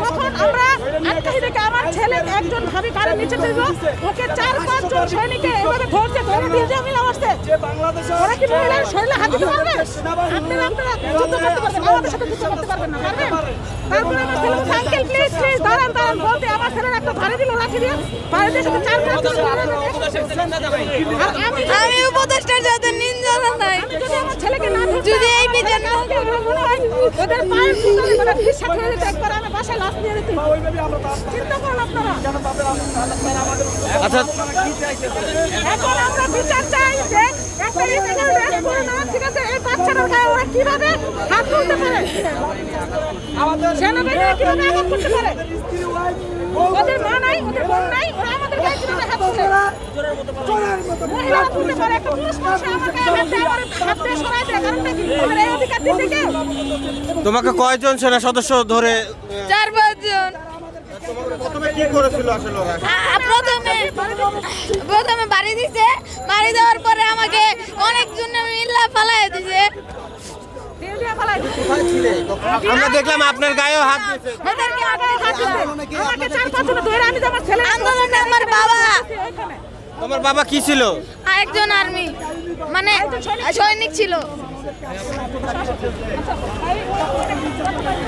তখন আমরা থেকে আমার ছেলে একজন ভাবি কারে নিচে দেব ওকে চার পাঁচজন সৈনিকে এভাবে ধরছে ধরে দিয়ে যে মিলা আসছে ওরা কি মহিলার শরীরে হাত দিতে পারবে? আপনারা আপনারা যুদ্ধ করতে পারবেন আমাদের সাথে যুদ্ধ করতে পারবেন না পারবেন? তারপরে আমার ছেলে বলছে আঙ্কেল প্লিজ প্লিজ দাঁড়ান দাঁড়ান। বলতে আমার ছেলের একটা ভাড়ি দিল লাঠি দিয়ে। ভাড়ি দিয়ে সাথে চার পাঁচজন আর আমি আমি উপদেষ্টার যাতে নিন্দা নাই আমি যদি আমার ছেলেকে না ধরতাম, যদি এই বিচার না আমাকে আমার মনে হয় ওদের পায়ের তলায় মানে বিশ্বাস হয়ে যেত একবার আমি বাসায় লাশ নিয়ে যেতে চিন্তা করুন আপনারা। আচ্ছা। এখন আমরা বিচার চাই যে একটা ইলিগাল রেস্ট করে না ঠিক আছে? এই বাচ্চাটার গায়ে ওরা কীভাবে হাত তুলতে পারে? সেনাবাহিনী কীভাবে আঘাত করতে পারে? ওদের মা নাই ওদের বোন নাই ওরা আমাদের গায়ে কীভাবে হাত তুলে? মহিলারা তুলতে পারে। একটা পুরুষ মানুষ আমার গায়ে হাত দেয় হাত দিয়ে সরাই দেয় কারণটা কি? তোমাকে কয়জন সেনা সদস্য ধরে চার পাঁচজন প্রথমে কি করেছিল আসলে ওরা? প্রথমে প্রথমে বাড়ি দিছে। বাড়ি দেওয়ার পরে আমাকে মিল্লা দিছে। আমরা দেখলাম আপনার গায়েও হাত দিয়েছে ওদেরকে আগে হাত দিচ্ছে আমাকে চার পাঁচজন ধরে আমি তো আমার বাবা। তোমার বাবা কি ছিল? আরেকজন আর্মি। মানে সৈনিক ছিল।